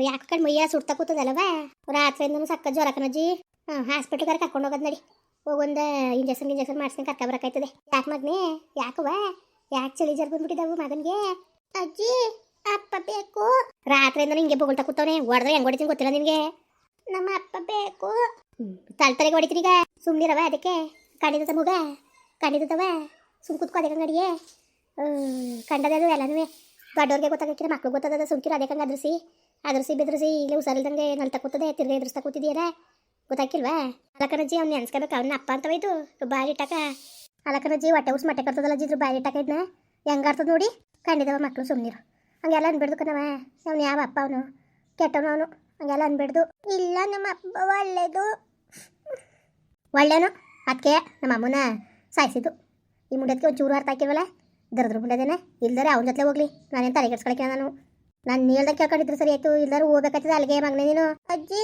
ಯಾಕೆ ಕಣ್ ಮೈಯ ಸುಡ್ತಾ ಕೂತದಲ್ಲವ ರಾತ್ರಿಯಿಂದನೂ ಸಕ್ಕ ಜ್ವರ ಕಣಜ್ಜಿ ಹಾಂ ಹಾಸ್ಪಿಟ್ಲ್ಗಾರ ಕರ್ಕೊಂಡು ಹೋಗೋದು ನಡಿ. ಹೋಗೊಂದು ಇಂಜೆಕ್ಷನ್ ಇಂಜೆಕ್ಷನ್ ಮಾಡ್ಸ್ಕೊಂಡು ಕರ್ಕ ಬರಕಾಯ್ತದೆ ಯಾಕೆ ಮಗನೇ? ಯಾಕವ ಯಾಕೆ ಚಳಿ ಜರ್ ಬಂದ್ಬಿಟ್ಟಿದ್ದಾವು ಮಗನಿಗೆ? ಅಜ್ಜಿ, ಅಪ್ಪ ಬೇಕು. ರಾತ್ರಿಯಿಂದ ಹಿಂಗೆ ಬೊಗಳ್ತಾ ಕೂತವನೆ. ಹೊಡೆದ್ರೆ ಹೆಂಗೆ ಹೊಡಿತೀನಿ ಗೊತ್ತಿಲ್ಲ ನಿನಗೆ. ನಮ್ಮ ಅಪ್ಪ ಬೇಕು. ತಲೆ ತಲೆಗೆ ಹೊಡಿತೀನಿ ಈಗ. ಸುಮ್ಮನಿರವ ಅದಕ್ಕೆ. ಕಂಡಿದ್ದ ಮಗ. ಕಂಡಿದ್ದವ ಸುಮ್ ಕೂತ್ಕೋ ಅದಕ್ಕೆ ಅಂಗಡಿಗೆ ಕಂಡದದು ಎಲ್ಲನೂ ದೊಡ್ಡವ್ರಿಗೆ ಗೊತ್ತಾಗಕ್ಕಿರ ಮಕ್ಳು ಗೊತ್ತಾಗದ ಸುಮ್ಕಿರ ಅದಕ್ಕೆ ಹಂಗೆ ಅದ್ರಸಿ ಬೆದ್ರಸಿ ಇಲ್ಲಿ ಹುಷಾರಿಲ್ದಂಗೆ ನಲ್ತಾ ಕೂತದೆ ತಿರ್ಗಿ ಎದುರಿಸ್ತಾ ಕೂತಿದೆಯಲ್ಲ. ಗೊತ್ತಾಕಿಲ್ವಾ ಅಲಕನಜ್ಜಿ ಅವ್ನು ನೆನ್ಸ್ಕೋಬೇಕು, ಅವ್ನ ಅಪ್ಪ ಅಂತ ಹೋಯ್ತು ಬಾರಿ ಇಟ್ಟಾಕ. ಅಲಕನಜ್ಜಿ, ಹೊಟ್ಟೆ ಉಸ್ ಮಟ್ಟೆ ಕರ್ತದಲ್ಲ ಜಿದ್ರು ಬಾರಿ ಇಟ್ಟಾಕ ಇದನ್ನ ಹೆಂಗಾರ್ತದ ನೋಡಿ? ಕಂಡಿದವ ಮಕ್ಕಳು ಸುಮ್ಮನಿರು ಹಂಗೆಲ್ಲ ಅನ್ಬಿಡ್ದು ಕಣವ ಅವ್ನು ಯಾವ ಅಪ್ಪ ಅವನು? ಕೆಟ್ಟವನು ಅವನು. ಹಂಗೆಲ್ಲ ಅನ್ಬಿಡ್ದು. ಇಲ್ಲ, ನಮ್ಮ ಅಪ್ಪ ಒಳ್ಳೇದು. ಒಳ್ಳೇನು? ಅದಕ್ಕೆ ನಮ್ಮ ಅಮ್ಮನ ಸಾಯಿಸಿದ್ದು. ಈ ಮುಂಡದಕ್ಕೆ ಒಂಚೂರು ಅರ್ಥ ಹಾಕಿಲ್ವಲ್ಲ ದರದ್ರ ಮುಂಡದೇನೆ? ಇಲ್ದರೆ ಅವ್ನ ಜೊತೆ ಹೋಗ್ಲಿ. ನಾನೇನು ತಲೆ ಕೆಡ್ಸ್ಕೊಳಕ್ಕೆ ನಾನು? ನಾನು ಹೇಳ್ದಾಗ ಕೇಳ್ಕೊಂಡಿದ್ರು ಸರಿ, ಆಯ್ತು ಇಲ್ಲಾರು ಹೋಗ್ಬೇಕಾಗ್ತದೆ ಅಲ್ಲಿಗೆ ಮಗನೇ ನೀನು. ಅಜ್ಜಿ,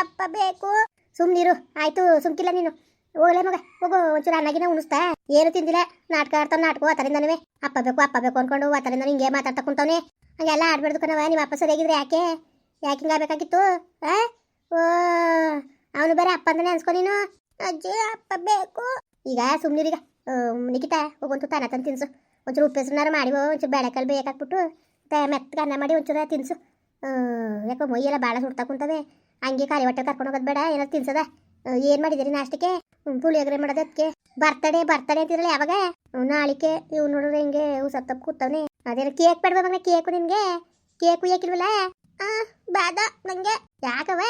ಅಪ್ಪ ಬೇಕು. ಸುಮ್ನಿರು ಆಯ್ತು, ಸುಮ್ಕಿಲ್ಲ ನೀನು. ಹೋಗ್ಲೇ ಮಗ, ಹೋಗು, ಒಂಚೂರು ಅನ್ನಾಗಿನ ಉಣಿಸ್ತಾ. ಏನು ತಿಂದಿಲ್ಲ, ನಾಟಕ ಆಡ್ತಾವ, ನಾಟಕ ಆತರಿಂದನವೇ ಅಪ್ಪ ಬೇಕು ಅಪ್ಪ ಬೇಕು ಅನ್ಕೊಂಡು ಆತರಿಂದ ಹಿಂಗೆ ಮಾತಾಡ್ತಾ ಕುಂತವನೆ. ಹಂಗೆಲ್ಲ ಆಡ್ಬಿಡ್ದು ಕಣವ ನೀವು ಅಪ್ಪ ಸರಿಯಾಗಿದ್ರೆ ಯಾಕೆ? ಯಾಕೆ ಹಿಂಗಾಗಬೇಕಾಗಿತ್ತು ಆ? ಅವನು ಬೇರೆ ಅಪ್ಪ ಅಂತಾನೆ ಅನ್ಸ್ಕೊ ನೀನು. ಅಜ್ಜಿ, ಅಪ್ಪ ಬೇಕು. ಈಗ ಸುಮ್ನಿರೀಗ ನಿಖಿತ ಹೋಗಂತೂ ತಾನ ತಂದು ತಿನ್ಸು. ಒಂಚೂರು ಉಪ್ಪು ಹೆಸರುನಾರು ಮಾಡಿ, ಒಂಚೂರು ಬೇಳೆಕಾಳು ಬೇಕಾಕ್ಬಿಟ್ಟು ಮೆತ್ತಗೆ ಅನ್ನ ಮಾಡಿ ಒಂಚೂರ ತಿನ್ಸು. ಯಾಕೋ ಎಲ್ಲ ಭಾಳ ಸುಡ್ತಾ ಕುಂತವೆ ಹಂಗೆ ಖಾಲಿ ಹೊಟ್ಟೆ ಕರ್ಕೊಂಡು ಹೋಗೋದು ಬೇಡ, ಏನಾದ್ರು ತಿನ್ಸದ? ಏನು ಮಾಡಿದಿರಿ ನಾಷ್ಟಕ್ಕೆ? ಪುಳಿಯೋಗರೆ ಮಾಡೋದು ಅದಕ್ಕೆ ಬರ್ತಡೇ ಬರ್ತಡೇ ಅಂತಿರಲ್ಲ ಯಾವಾಗ? ನಾಳಿಕೆ. ಇವ್ ನೋಡಿದ್ರೆ ಹಿಂಗೆ ಉಸಪ್ ತಪ್ಪು ಕೂತವ್ನೆ. ಅದೇನ ಕೇಕ್ ಬೇಡ ಮಗನ, ಕೇಕು ನಿನ್ಗೆ? ಕೇಕು ಯಾಕಿಲ್ವಲ್ಲ ಆ, ಬಾದ, ನಂಗೆ. ಯಾಕವ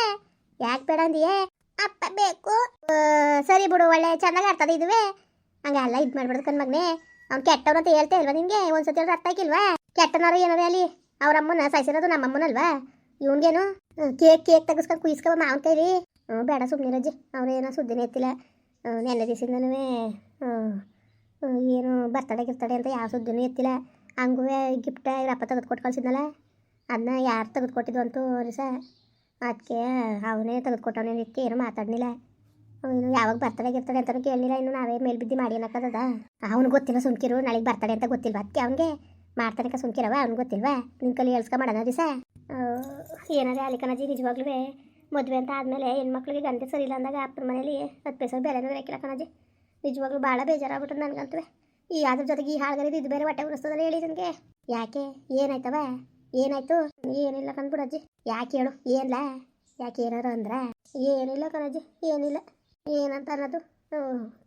ಯಾಕೆ ಬೇಡ ಅಂದಿಯೇ? ಅಪ್ಪ ಬೇಕು. ಸರಿ ಬಿಡು, ಒಳ್ಳೆ ಚೆನ್ನಾಗಿ ಆಡ್ತದ ಇದುವೆ. ಹಂಗೆಲ್ಲ ಇದು ಮಾಡ್ಬಿಡ್ದು ಕಣ್ ಮಗನೇ. ಅವ್ನು ಕೆಟ್ಟವ್ರು ಅಂತ ಹೇಳ್ತಾ ಇಲ್ವಾ ನಿನ್ಗೆ? ಒಂದ್ಸತಿ ಅರ್ಥ ಆಗಿಲ್ವಾ? ಕೆಟ್ಟನಾರು ಏನಾರೇ ಅಲ್ಲಿ? ಅವ್ರ ಸಾಯಿಸಿರೋದು ನಮ್ಮ ಅಮ್ಮನಲ್ವಾ ಇವನ್ಗೇನು ಕೇಕ್ ಕೇಕ್ ತೆಗಿಸ್ಕೊಂಡು ಕುಯ್ಸ್ಕೊ ಮಾವನ ಕೈಲಿ. ಹ್ಞೂ ಬೇಡ ಸುಮ್ಮನೆ ರಜ್ಜಿ ಅವ್ರೇನೋ ಸುದ್ದಿನೇ ಎತ್ತಿಲ್ಲ. ನೆನ್ನೆ ದಿವಸದಿಂದನೂ ಏನು ಬರ್ತಡೇ ಗಿರ್ತಡೆ ಅಂತ ಯಾವ ಸುದ್ದಿನೂ ಎತ್ತಿಲ್ಲ. ಹಂಗೂ ಗಿಫ್ಟ ಅಪ್ಪ ತೆಗೆದುಕೊಟ್ಟು ಕಳ್ಸಿದ್ನಲ್ಲ ಅದನ್ನ ಯಾರು ತೆಗೆದು ಕೊಟ್ಟಿದ್ದು ಅಂತೂ ರೀ ಸ ಅದಕ್ಕೆ ಅವನೇ ತೆಗೆದು ಕೊಟ್ಟವನೇ ಇದಕ್ಕೆ ಏನೂ ಮಾತಾಡಲಿಲ್ಲ ಇನ್ನು ಯಾವಾಗ ಬರ್ತಡೇ ಗಿರ್ತಡೆ ಅಂತಲೂ ಕೇಳಲಿಲ್ಲ ಇನ್ನು ನಾವೇ ಮೇಲ್ಬಿದ್ದಿ ಮಾಡಿ ಅನ್ನಕ್ಕದ ಅವ್ನು ಗೊತ್ತಿಲ್ಲ ಸುಮ್ಕಿರು. ನಾಳೆಗೆ ಬರ್ತಡೆ ಅಂತ ಗೊತ್ತಿಲ್ಲ ಅದಕ್ಕೆ ಅವ್ನಿಗೆ? ಮಾಡ್ತಾನೆ ಸುಮ್ಕಿರವ ಅವ್ನು ಗೊತ್ತಿಲ್ವಾ? ನಿನ್ನ ಕಲಿ ಹೇಳ್ಸ್ಕೊ ಮಾಡೋಣ ದಿವಸ. ಏನಾದ್ರೆ ಅಲ್ಲಿ ಕಣಜಿ ನಿಜವಾಗ್ಲೂ ಮದುವೆ ಅಂತ ಆದಮೇಲೆ ಹೆಣ್ಮಕ್ಳಿಗೆ ಗಂಟೆ ಸರಿ ಇಲ್ಲ ಅಂದಾಗ ಅಪ್ಪನ ಮನೇಲಿ ಹತ್ತು ಪೈಸೆ ಬೆಲೆನೂ ಬೇಕಿಲ್ಲ ಕಣಜಿ. ನಿಜವಾಗ್ಲೂ ಭಾಳ ಬೇಜಾರಾಗ್ಬಿಟ್ಟು ನನಗಂತೂ ಈ ಅದ್ರ ಜೊತೆಗೆ ಈ ಹಾಳ್ಗರಿದು ಇದು ಬೇರೆ ಹೊಟ್ಟೆ ಉರಿಸ್ತದಲ್ಲ ಹೇಳಿ ನನಗೆ. ಯಾಕೆ? ಏನಾಯ್ತವ? ಏನಾಯ್ತು? ಏನಿಲ್ಲ ಕಂದ್ಬಿಡಜ್ಜಿ ಯಾಕೆ ಹೇಳು? ಏನ್ಲ? ಯಾಕೆ ಏನಾರು ಅಂದ್ರ? ಏನಿಲ್ಲ ಕಣಜ್ಜಿ, ಏನಿಲ್ಲ. ಏನಂತ ಅನ್ನೋದು.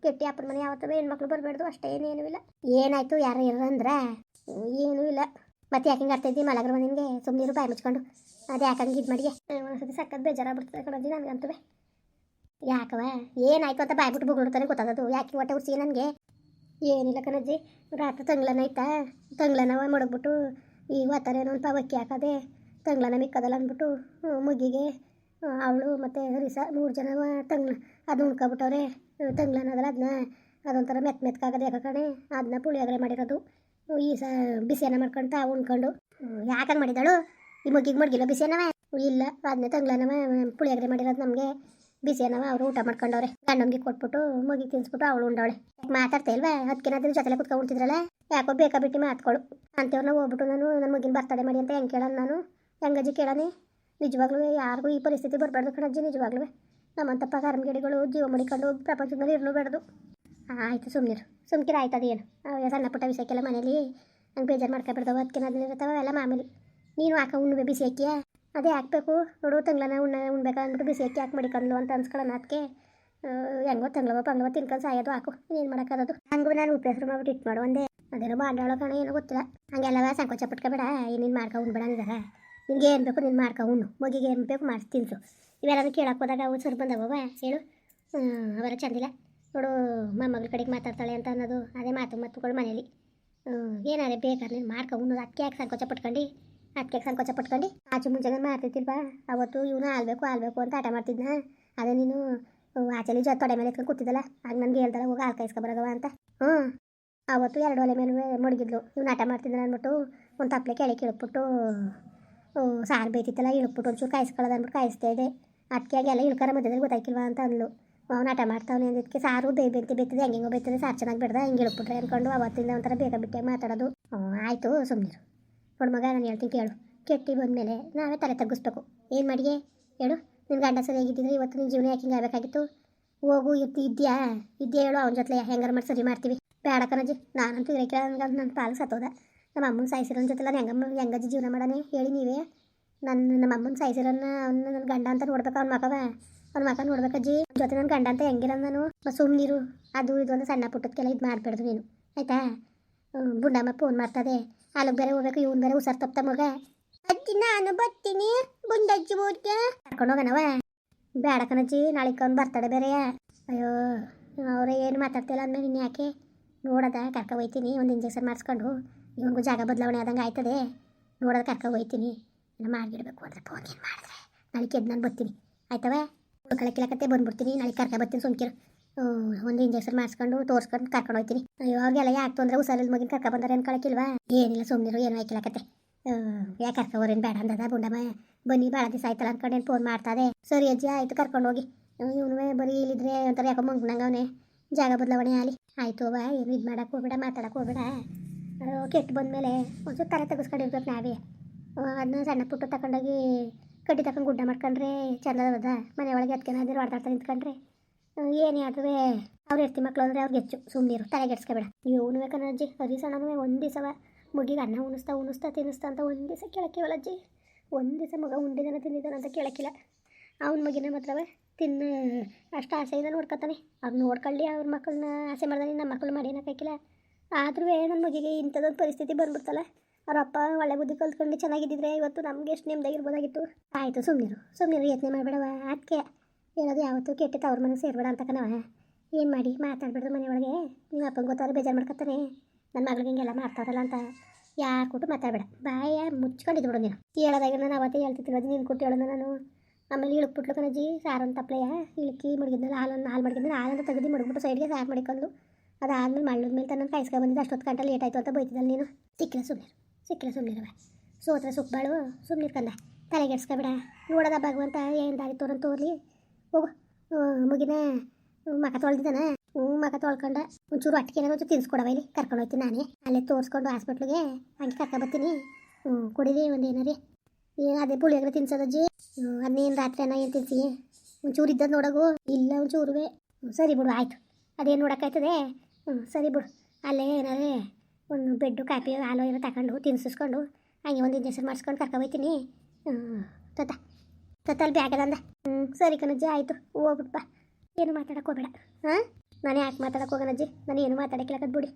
ಕೆಟ್ಟಿ ಅಪ್ಪನ ಮನೆ ಯಾವತ್ತೂ ಹೆಣ್ಮಕ್ಳು ಬರಬೇಡ್ದು ಅಷ್ಟೇ ಏನೇನೂ ಇಲ್ಲ ಏನಾಯ್ತು? ಯಾರು ಅಂದ್ರ? ಏನೂ ಇಲ್ಲ. ಮತ್ತೆ ಯಾಕೆ ಹಿಂಗೆ ಇದ್ದಿ ಮಲಗ್ರವ ನಿನಗೆ ಸುಮ್ಮನೆ ಬಾಯಿ ಮುಚ್ಕೊಂಡು. ಅದು ಯಾಕಂಗೆ ಇದು ಮಾಡಿ ಒಂದ್ಸತಿ ಸಕ್ಕತ್ ಬೇಜಾರಾಗ್ಬಿಡ್ತದೆ ಕಣಜ್ಜಿ ನನಗಂತೂ ಯಾಕವ ಏನಾಯ್ತು ಅಂತ ಬಾಯ್ಬಿಟ್ಟು ಬುಗುಡ್ತಾನೆ ಗೊತ್ತಾಗದು ಯಾಕೆ ಹೊಟ್ಟೆ ಉರ್ಸಿ ನನಗೆ? ಏನಿಲ್ಲ ಕಣಜ್ಜಿ ರಾತ್ರಿ ತಂಗ್ಲನ ಆಯ್ತಾ ತಂಗ್ಳನವ ಮಡಗ್ಬಿಟ್ಟು ಈ ಏನೋ ಅಂತ ಪಾವಕ್ಕಿ ಹಾಕದೆ ತಂಗ್ಳನ ಮಿಕ್ಕದಲ್ಲ ಅಂದ್ಬಿಟ್ಟು ಮುಗಿಗೆ ಅವಳು ಮತ್ತು ಹರಿಸ ಮೂರು ಜನ ತಂಗ್ಳ, ಅದು ಉಣ್ಕೊಬಿಟ್ಟವ್ರೆ. ತಂಗ್ಳನ ಅದಲ್ಲ ಅದನ್ನ ಅದೊಂಥರ ಮೆತ್ತ ಮೆತ್ಕಾಗದೆ ಯಾಕಣೆ ಅದನ್ನ ಪುಳಿಯೋಗರೆ ಮಾಡಿರೋದು. ಈ ಸ, ಬಿಸಿಯನ್ನ ಮಾಡ್ಕೊಂತ ಉಣ್ಕೊಂಡು ಯಾಕಂಗೆ ಮಾಡಿದಳು ಈ ಮಗಿಗೆ ಮಡಗಿಲ್ಲ ಬಿಸಿಯನ್ನವ? ಇಲ್ಲ ಅದನ್ನೇ ತಂಗ್ಳನವ ಪುಳಿಯೋಗರೆ ಮಾಡಿರೋದು ನಮಗೆ ಬಿಸಿಯನ್ನವ, ಅವರು ಊಟ ಮಾಡ್ಕೊಂಡವ್ರೆ. ಗಂಡನಿಗೆ ಕೊಟ್ಬಿಟ್ಟು ಮಗಿಗೆ ತಿನ್ಸ್ಬಿಟ್ಟು ಅವಳು ಉಂಡವಳೆ. ಮಾತಾಡ್ತಾ ಇಲ್ವಾ? ಅದಕ್ಕೆ ಅದ್ರ ಜೊತೆಲೆ ಕುತ್ಕೊಂಡು ಉಣ್ತಿದ್ರಲ್ಲ? ಯಾಕೋ ಬೇಕಾ ಬಿಟ್ಟು ಮಾತ್ಕೊಳು. ಅಂಥವ್ರನ್ನ ಹೋಗ್ಬಿಟ್ಟು ನಾನು ನನ್ನ ಮಗಿನ ಬರ್ತಡೆ ಮಾಡಿ ಅಂತ ಹೆಂಗೆ ಕೇಳೋಣ ನಾನು? ಹೆಂಗಜ್ಜಿ ಕೇಳಾನೆ? ನಿಜವಾಗ್ಲೂ ಯಾರಿಗೂ ಈ ಪರಿಸ್ಥಿತಿ ಬರಬಾರ್ದು ಕಣಜ್ಜಿ, ನಿಜವಾಗ್ಲೂ. ನಮ್ಮಂಥ ಪಗಾರಂಗಡಿಗಳು ಜೀವ ಮಡಿಕೊಂಡು ಪ್ರಪಂಚದಲ್ಲಿ ಇರಲು ಬೇಡದು. ಆಯಿತು ಸುಮ್ಮನಿರು ಸುಮ್ಕಿರ, ಆಯ್ತು ಅವು ಸಣ್ಣ ಪುಟ್ಟ ವಿಷಯಕ್ಕೆಲ್ಲ ಮನೇಲಿ ಹಂಗೆ ಬೇಜಾರು ಮಾಡ್ಕೊಬಿಡ್ತಾವೆ ಅದಕ್ಕೆ ಅದನ್ನ ಇರ್ತಾವೆ ಅವೆಲ್ಲ ಮಾಮೂಲಿ. ನೀನು ಹಾಕ ಉಣ್ಣುವೆ ಬಿಸಿ ಹಾಕಿಯ ಅದೇ ಹಾಕ್ಬೇಕು. ನೋಡು ತಂಗ್ಲನ ಉಣ್ಣ, ಉಣ್ಬೇಕು, ಅಂದ್ಬಿಟ್ಟು ಬಿಸಿ ಹಾಕಿ ಹಾಕಿ ಮಡಿಕೊಂಡು ಅಂತ ಅನ್ಸ್ಕೊಳ್ಳೋಣ ಅದಕ್ಕೆ ಹೆಂಗೋ ತಂಗ್ಳವ, ಪಂಗ್ಳವ ತಿನ್ಕೊಂಡು ಸಾಯೋದು, ಹಾಕು. ಏನು ಮಾಡೋಕ್ಕಾಗೋದು? ಹಂಗೂ ನಾನು ಉಪಯೋಗ ಮಾಡ್ಬಿಟ್ಟು ಇಟ್ಟು ಮಾಡು, ಒಂದೇ. ಅದೇನೋ ಬಾಂಡಾಳ ಕಣ, ಏನೋ ಗೊತ್ತಿಲ್ಲ. ಹಂಗೆಲ್ಲವ ಸಂಕೋಚ ಪಟ್ಕೊಬೇಡ ನೀನು ಮಾಡ್ಕೊ ಉಣ್ಬೇಡ ಅಂದಿದ್ದಾರೆ ನಿನಗೆ ಏನು ಬೇಕು ನೀನು ಮಾಡ್ಕೊ ಉಣ್ಣು. ಮಗಿಗೆ ಏನು ಬೇಕು ಮಾಡಿಸಿ ತಿನ್ಸು. ಇವೆಲ್ಲನೂ ಕೇಳಕ್ಕೆ ಹೋದಾಗ ಅವು ಸರ್ ಬಂದವ ಹೇಳು. ಅವರ ಚಂದಿಲ್ಲ. ನೋಡು ಮೊಮ್ಮಗಳ ಕಡೆಗೆ ಮಾತಾಡ್ತಾಳೆ ಅಂತ ಅನ್ನೋದು ಅದೇ ಮಾತು ಮತ್ತುಗಳು ಮನೇಲಿ. ಏನಾದ್ರೆ ಬೇಕಾದ್ರೆ ನೀನು ಮಾಡ್ಕೊ ಅದಕ್ಕೆ ಸಂಕೋಚ ಪಟ್ಕೊಂಡು ಅದಕ್ಕೆ ಸಂಕೋಚ ಪಟ್ಕೊಂಡು. ಆಚೆ ಮುಂಚೆಗೆ ಮಾಡ್ತಿರ್ತಿಲ್ವಾ ಅವತ್ತು ಇವನು ಆಲ್ಬೇಕು ಆಲ್ಬೇಕು ಅಂತ ಆಟ ಮಾಡ್ತಿದ್ನ. ಅದೇ ನೀನು ಆಚೆಲಿ ಜೊತೆ ತೊಡೆ ಮೇಲೆ ಇಟ್ಕೊಂಡು ಕೂತಿದ್ದಲ್ಲ ಆಗ ನನಗೆ ಹೇಳ್ದಲ್ಲ, ಹೋಗಿ ಹಾಲು ಕಾಯಿಸ್ಕೊಬರೋದವ ಅಂತ. ಹ್ಞೂ ಅವತ್ತು ಎರಡು ಒಲೆ ಮೇಲೆ ಮಡಗಿದ್ಲು ಇವ್ನು ಆಟ ಮಾಡ್ತಿದ್ದಾನೆ ಅಂದ್ಬಿಟ್ಟು ಒಂದು ತಪ್ಪಲೆ ಕೆಳಗೆ ಇಳ್ಬಿಟ್ಟು ಸಾರು ಬೇಯ್ತಿತ್ತಲ್ಲ ಇಳ್ಬಿಟ್ಟು ಒಂಚೂರು ಕಾಯಿಸ್ಕೊಳ್ಳೋದು ಅಂದ್ಬಿಟ್ಟು ಕಾಯಿಸ್ತಾ ಇದೆ ಅದಕ್ಕೆ ಎಲ್ಲ ಇಳ್ಕರ ಮಧ್ಯದಲ್ಲಿ ಗೊತ್ತಾಯ್ಕಿಲ್ವಾ ಅಂತ ಅಂದ್ಲು. ಅವ್ನು ಆಟ ಮಾಡ್ತಾವನೆ ಅಂದಿದ್ದಕ್ಕೆ ಸಾರು ಬೇ ಬೆಂತಿ ಬೇಯ್ತದೆ ಹೆಂಗೆ ಬೇಯ್ತದೆ ಸಾರು ಚೆನ್ನಾಗಿ ಬಿಡ್ದ, ಹಿಂಗೆ ಇಳ್ಬಿಟ್ರೆ ಅನ್ಕೊಂಡು ಅವತ್ತಿಂದ ಒಂಥರ ಬೇಗ ಬಿಟ್ಟಿಯಾಗಿ ಮಾತಾಡೋದು. ಆಯಿತು ಸುಮ್ಮನಿರು ನೋಡು ಮಗ, ನಾನು ಹೇಳ್ತೀನಿ ಕೇಳು. ಕೆಟ್ಟಿ ಬಂದಮೇಲೆ ನಾವೇ ತಲೆ ತಗ್ಗಿಸ್ಬೇಕು. ಏನು ಮಾಡಿಗೆ? ಹೇಳು. ನಿನ್ನ ಗಂಡ ಸರಿಯಾಗಿದ್ದಿದ್ರೆ ಇವತ್ತು ನಿನ್ನ ಜೀವನ ಯಾಕೆ ಹಿಂಗೆ ಆಗಬೇಕಾಗಿತ್ತು? ಹೋಗು ಇರ್ತಿ ಇದ್ಯಾ? ಇದ್ಯಾ ಹೇಳು, ಅವನ ಜೊತೆ ಹೆಂಗಾರು ಮಾಡಿ ಸರಿ ಮಾಡ್ತೀವಿ. ಬೇಡ ಕಣಜ್ಜಿ, ನಾನಂತೂ ಇರಕ್ಕೆ ನನ್ನ ಪಾಲು ಸತ್ತೋದ. ನಮ್ಮ ಅಮ್ಮನ ಸಾಯಿಸಿರೋನ ಜೊತೆ ನಾನು ಹೆಂಗಮ್ಮ ಹೆಂಗಜ್ಜಿ ಜೀವನ ಮಾಡೋಣ? ಹೇಳಿ ನೀವೇ. ನನ್ನ ನಮ್ಮ ಅಮ್ಮನ ಸಾಯಿಸಿರೋನ ಅವನ್ನ ನನ್ನ ಗಂಡ ಅಂತ ನೋಡ್ಬೇಕು ಅವ್ನ ಮಗವ. ಅವ್ನ ಮಗ ನೋಡ್ಬೇಕಜ್ಜಿ ಜೊತೆ ನನ್ನ ಗಂಡ ಅಂತ ಹೆಂಗಿರೋದು ನಾನು ಸುಮ್ಮನಿರು ಅದು ಇದು ಒಂದು ಸಣ್ಣ ಪುಟ್ಟದಕ್ಕೆಲ್ಲ ಇದು ಮಾಡಬೇಡ್ದು ನೀನು. ಆಯ್ತಾ? ಬುಂಡಮ್ಮ ಫೋನ್ ಮಾಡ್ತದೆ. ಅಲ್ಲಿಗೆ ಬೇರೆ ಹೋಗ್ಬೇಕು, ಇವ್ನು ಬೇರೆ ಹುಷಾರ್ ತಪ್ಪ ಮಗ. ಅಜ್ಜಿ ನಾನು ಬರ್ತೀನಿ. ಬುಂಡಜ್ಜಿ ಊರಿಗೆ. ಕರ್ಕೊಂಡು ಹೋಗನವ? ಕಣಜ್ಜಿ ನಾಳೆ ಅವ್ನು ಬರ್ತಾಳೆ ಬೇರೆ. ಅಯ್ಯೋ, ಅವರೇ ಏನು ಮಾತಾಡ್ತಿಲ್ಲ ಅಂದ್ಮೇಲೆ ಇನ್ನು ಯಾಕೆ? ನೋಡದ, ಕರ್ಕ ಹೋಯ್ತೀನಿ. ಒಂದು ಇಂಜೆಕ್ಷನ್ ಮಾಡಿಸ್ಕೊಂಡು ಇವನಿಗೂ ಜಾಗ ಬದಲಾವಣೆ ಆದಂಗೆ ಆಯ್ತದೆ. ನೋಡೋದ, ಕರ್ಕ ಹೋಯ್ತೀನಿ. ನಾನು ಮಾಡಿಬಿಡ್ಬೇಕು ಅಂದರೆ ಫೋನ್ ಏನು ಮಾಡಿದ್ರೆ? ನಾಳೆ ಕೆದ್ದು ನಾನು ಬರ್ತೀನಿ. ಆಯ್ತವ? ಉಳ್ಕೊಳಕ್ಕಿಲಕತ್ತೆ ಬಂದ್ಬಿಡ್ತೀನಿ. ನಾಳೆ ಕರ್ಕೊ ಬರ್ತೀನಿ ಸುಮ್ಕಿರು. ಒಂದು ಇಂಜೆಕ್ಷನ್ ಮಾಡಿಸ್ಕೊಂಡು ತೋರ್ಸ್ಕೊಂಡು ಕರ್ಕೊಂಡು ಹೋಗ್ತೀನಿ ಅಯ್ಯೋ, ಅವ್ರಿಗೆಲ್ಲ ಯಾಕೆ ತೊಂದರೆ? ಹುಷಾರಿಲ್ಲ ಮಗಿನ ಕರ್ಕೊ ಬಂದಾರೆ ಅನ್ಕೊಳಕ್ಕಿಲ್ವಾ ಏನಿಲ್ಲ ಸುಮ್ಮನಿರು ಏನೋ ಆಯ್ಕಿಲಕತ್ತೆ ಯಾಕೆ ಕರ್ಕೊಬೋರೇನು ಬೇಡ ಅಂದದ ಬುಂಡಮ್ಮ? ಬನ್ನಿ ಭಾಳ ದಿವಸ ಆಯ್ತಲ್ಲ ಅನ್ಕೊಂಡೇನು ಫೋನ್ ಮಾಡ್ತಾದೆ? ಸರಿ ಅಜ್ಜಿ, ಆಯ್ತು, ಕರ್ಕೊಂಡು ಹೋಗಿ. ಇವನು ಬರೀ ಇಲ್ಲಿದ್ರೆ ಒಂಥರ ಯಾಕೋ ಮಂಗ್ನಂಗೆ ಜಾಗ ಬದಲಾವಣೆ ಆಗಲಿ. ಆಯಿತು, ಅವ್ವ, ಏನು ಇದು ಮಾಡಕ್ಕೆ ಹೋಗ್ಬೇಡ ಮಾತಾಡಕ್ಕೆ ಹೋಗ್ಬೇಡ. ಕೆಟ್ಟು ಬಂದಮೇಲೆ ಒಂಚೂರು ತಲೆ ತೆಗೆಸ್ಕೊಂಡಿರ್ಬೇಕು ನಾವೇ. ಅದನ್ನ ಸಣ್ಣ ಪುಟ್ಟ ತಗೊಂಡೋಗಿ ಕಡ್ಡಿ ತಕೊಂಡು ಗುಡ್ಡ ಮಾಡ್ಕೊಂಡ್ರೆ ಚಂದ ಅದ ಮನೆ ಒಳಗೆ ಎತ್ಕೊಂಡು ಹೊಡೆದಾಡ್ತಾ ನಿಂತ್ಕೊಂಡ್ರೆ ಏನು ಆದ್ರೂ ಅವ್ರು ಎತ್ತಿ ಮಕ್ಳು ಅಂದರೆ ಅವ್ರಿಗೆ ಹೆಚ್ಚು ಸುಮ್ಮನಿರು ತಲೆಗೆಡ್ಸ್ಕೊಬೇಡ ನೀವು ಕಣಜ್ಜಿ ಹರಿ ಸಣ್ಣನೂ ಒಂದು ದಿವಸವ ಮುಗಿಗೆ ಅನ್ನ ಉಣಿಸ್ತಾ ಉಣಿಸ್ತಾ ತಿನ್ನಿಸ್ತಾ ಅಂತ ಒಂದು ದಿವಸ ಅಜ್ಜಿ. ಒಂದು ದಿವಸ ಮಗ ಉಂಡಿದಾನ ತಿಂದಿದ್ದಾನ ಅಂತ ಕೇಳಕ್ಕಿಲ್ಲ. ಅವ್ನ ಮಗಿನ ಮಾತ್ರವ ತಿನ್ನ, ಅಷ್ಟು ಆಸೆಯಿಂದ ನೋಡ್ಕೊತಾನೆ. ಅವ್ನು ನೋಡ್ಕೊಳ್ಳಿ ಅವ್ರ ಮಕ್ಕಳನ್ನ ಆಸೆ ಮಾಡ್ದಾನೆ ನಮ್ಮ ಮಕ್ಕಳು ಮಾಡಿ ಏನಕ್ಕಾಗಿಲ್ಲ ಆದ್ರೂ ನನ್ನ ಮಗಿಗೆ ಇಂಥದ್ದೊಂದು ಪರಿಸ್ಥಿತಿ ಬಂದ್ಬಿಡ್ತಲ್ಲ. ಅವ್ರ ಅಪ್ಪ ಒಳ್ಳೆ ಬುದ್ಧಿ ಕಲ್ತ್ಕೊಂಡು ಚೆನ್ನಾಗಿದ್ದಿದ್ರೆ ಇವತ್ತು ನಮ್ಗೆ ಎಷ್ಟು ನೇಮ್ದಾಗಿರ್ಬೋದಾಗಿತ್ತು ಆಯಿತು ಸುಮ್ಮನಿರು ಸುಮ್ಮನಿರು ಯತ್ನೆ ಮಾಡಬೇಡವ. ಅದಕ್ಕೆ ಹೇಳೋದು ಯಾವತ್ತು ಕೆಟ್ಟಿತ್ತು ಅವ್ರ ಮನೆಗೆ ಸೇರ್ಬೇಡ ಅಂತ ಏನು ಮಾಡಿ? ಮಾತಾಡ್ಬಿಡ್ದು ಮನೆಯೊಳಗೆ. ನಿಮ್ಮ ಅಪ್ಪಂಗೆ ಗೊತ್ತಾದ್ರೆ ಬೇಜಾರು ಮಾಡ್ಕೊತಾನೆ ನನ್ನ ಮಗಳಿಗೆ ಹಿಂಗೆಲ್ಲ ಮಾಡ್ತಾರಲ್ಲ ಅಂತ ಯಾರು ಕೊಟ್ಟು ಮಾತಾಡಬೇಡ. ಬಾಯ ಮುಚ್ಕೊಂಡಿದ್ದು ಬಿಡು ನೀನು. ಹೇಳೋದಾಗ ನಾನು ಅವತ್ತೇ ಹೇಳ್ತಿರ್ತೀನಿ ನೀನು ಕೊಟ್ಟು ಹೇಳೋದು ನಾನು. ಆಮೇಲೆ ಇಳಕ್ಬಿಟ್ಲು ಕಣಜ್ಜಿ ಸಾರೊಂದು ತಪ್ಪಲೆಯ ಇಳಕಿ ಮಡಗಿದ್ನಲ್ಲ, ಹಾಲನ್ನು ಹಾಲು ಮಡಗಿದ್ರೆ ಹಾಲನ್ನು ತೆಗೆದು ಮಡಗ್ಬಿಟ್ಟು ಸೈಡ್ಗೆ ಸಾರು ಮಾಡಿಕೊಂಡು ಅದಾದ್ಮೇಲೆ ಮಳ್ಳದ ಮೇಲೆ ತನ್ನ ಕೈಸ್ಕೊಂಡು ಬಂದಿದ್ದು, ಅಷ್ಟೊತ್ತು ಗಂಟೆ ಲೇಟ್ ಆಯಿತು ಅಂತ ಬೈತಿದ್ದಲ್ಲ ನೀನು. ಸಿಕ್ಕಿಲ್ಲ ಸುಮ್ಮನೆ ಸಿಕ್ಕಿಲ್ಲ ಸೋತ್ರೆ ಸೋತ್ರ ಸುಖಬಾಳು ಸುಮ್ಮನೆ ಕಂದ. ತಲೆಗೆಡ್ಸ್ಕೊಬಿಡ ನೋಡದ ಭಗವಂತ, ಏನು ದಾರಿ ತೋರನ್ ತೋರ್ಲಿ. ಹೋಗು. ಮುಗಿನ, ಮಕ ತೊಳ್ದಿದ್ದಾನ? ಹ್ಞೂ, ಮಕ ತೊಳ್ಕೊಂಡ. ಒಂಚೂರು ಅಟ್ಟಿಗೆ ತಿನ್ಸ್ಕೊಡವ ಇಲ್ಲಿ. ಕರ್ಕೊಂಡು ಹೋಗ್ತೀನಿ ನಾನೇ. ಅಲ್ಲೇ ತೋರಿಸ್ಕೊಂಡು ಹಾಸ್ಪಿಟ್ಲಿಗೆ ಹಂಗೆ ಕರ್ಕೊ ಬರ್ತೀನಿ. ಹ್ಞೂ, ಕುಡೀರಿ ಒಂದು ಏನಾರಿ ಏನು ಅದೇ ಪುಳಿಯೋಗರೆ ತಿನ್ಸೋದಜ್ಜಿ ಅದನ್ನೇನು ರಾತ್ರಿ ಅನ್ನ ಏನು ತಿನ್ಸಿ? ಒಂಚೂರು ಇದ್ದದ್ದು ನೋಡೋಗು. ಇಲ್ಲ, ಒಂಚೂರುವೆ. ಸರಿ ಬಿಡು, ಆಯಿತು. ಅದೇನು ನೋಡೋಕ್ಕಾಯ್ತದೆ? ಹ್ಞೂ, ಸರಿ ಬಿಡು. ಅಲ್ಲೇ ಏನಾರೇ ಒಂದು ಬೆಡ್ಡು, ಕಾಫಿ, ಹಾಲು ಏನೋ ತಗೊಂಡು ತಿನ್ಸಿಸ್ಕೊಂಡು ಹಂಗೆ ಒಂದು ಇಂಜೆಕ್ಷನ್ ಮಾಡಿಸ್ಕೊಂಡು ಕರ್ಕೊಬೈತೀನಿ ಹೋಗ್ತೀನಿ ಹ್ಞೂ ತತ್ತ ತತ್ತಲ್ಲಿ ಬ್ಯಾಗ್ ಅದಂದ ಹ್ಞೂ, ಸರಿ ಕಣಜ್ಜಿ, ಆಯಿತು ಬಾ. ಏನು ಮಾತಾಡೋಕೆ ಹೋಗ್ಬೇಡ. ಹಾಂ? ನಾನು ಯಾಕೆ ಮಾತಾಡಕ್ಕೆ ಹೋಗೋಣಜ್ಜಿ? ನಾನು ಏನು ಮಾತಾಡಕ್ಕಿಲ್ಲ ಬಿಡಿ.